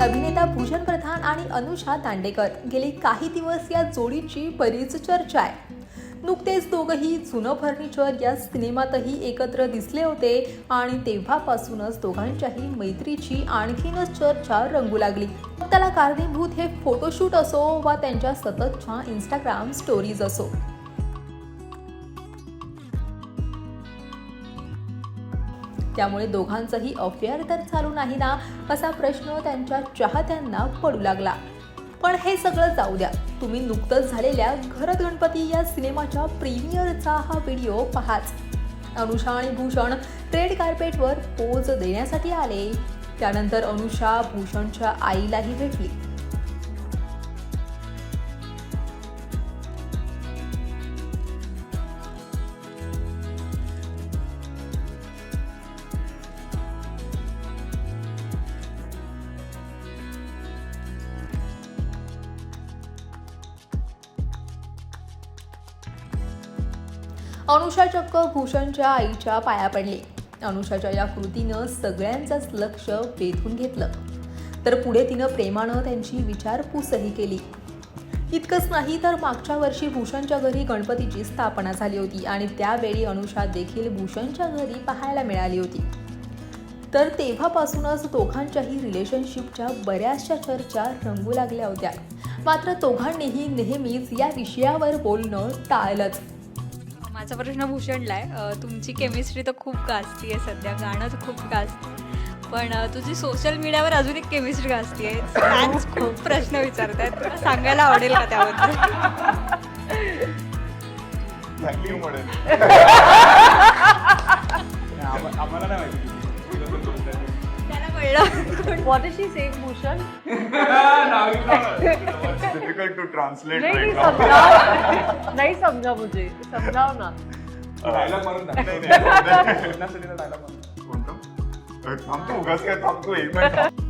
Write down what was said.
अभिनेता भूजन प्रधान आणि अनुषा दांडेकर. गेली काही दिवस या जोडीची बरीच चर्चा आहे. नुकतेच दोघंही जुनं फर्निचर या सिनेमातही एकत्र दिसले होते आणि तेव्हापासूनच दोघांच्याही मैत्रीची आणखीनच चर्चा रंगू लागली. मग त्याला कारणीभूत हे फोटोशूट असो वा त्यांच्या सततच्या इंस्टाग्राम स्टोरीज असो. त्यामुळे दोघांचंही अफेअर तर चालू नाही ना असा प्रश्न त्यांच्या चाहत्यांना पडू लागला. पण हे सगळं जाऊ द्या. तुम्ही नुकतंच झालेल्या घरत गणपती या सिनेमाच्या प्रीमियरचा हा व्हिडिओ पहाच. अनुषा आणि भूषण रेड कार्पेटवर पोज देण्यासाठी आले. त्यानंतर अनुषा भूषणच्या आईलाही भेटली. अनुषा चक्क भूषणच्या आईच्या पाया पडली. अनुषाच्या या कृतीनं सगळ्यांचंच लक्ष वेधून घेतलं. तर पुढे तिनं प्रेमानं त्यांची विचारपूसही केली. इतकंच नाही तर मागच्या वर्षी भूषणच्या घरी गणपतीची स्थापना झाली होती आणि त्यावेळी अनुषा देखील भूषणच्या घरी पाहायला मिळाली होती. तर तेव्हापासूनच दोघांच्याही रिलेशनशिपच्या बऱ्याचशा चर्चा रंगू लागल्या होत्या. मात्र दोघांनीही नेहमीच या विषयावर बोलणं टाळलंच. माझा प्रश्न भूषणला आहे तुमची केमिस्ट्री तर खूप गाजती आहे सध्या. गाणं तर खूप गाजतं. पण तुझी सोशल मीडियावर अजून एक केमिस्ट्री गाजती आहे. फॅन्स खूप प्रश्न विचारत आहेत तुला सांगायला आवडेल का त्याबद्दल? थँक्यू म्हणेन आम्हाला नाही माहिती त्याला कळलं What did she say, Bhushan? Difficult to translate नहीं नहीं समझाओ नहीं समझा मुझे। समझाओ ना। डायलॉग मारून कोणतं थांबतो उगाच काय थांबतो एक मिनिट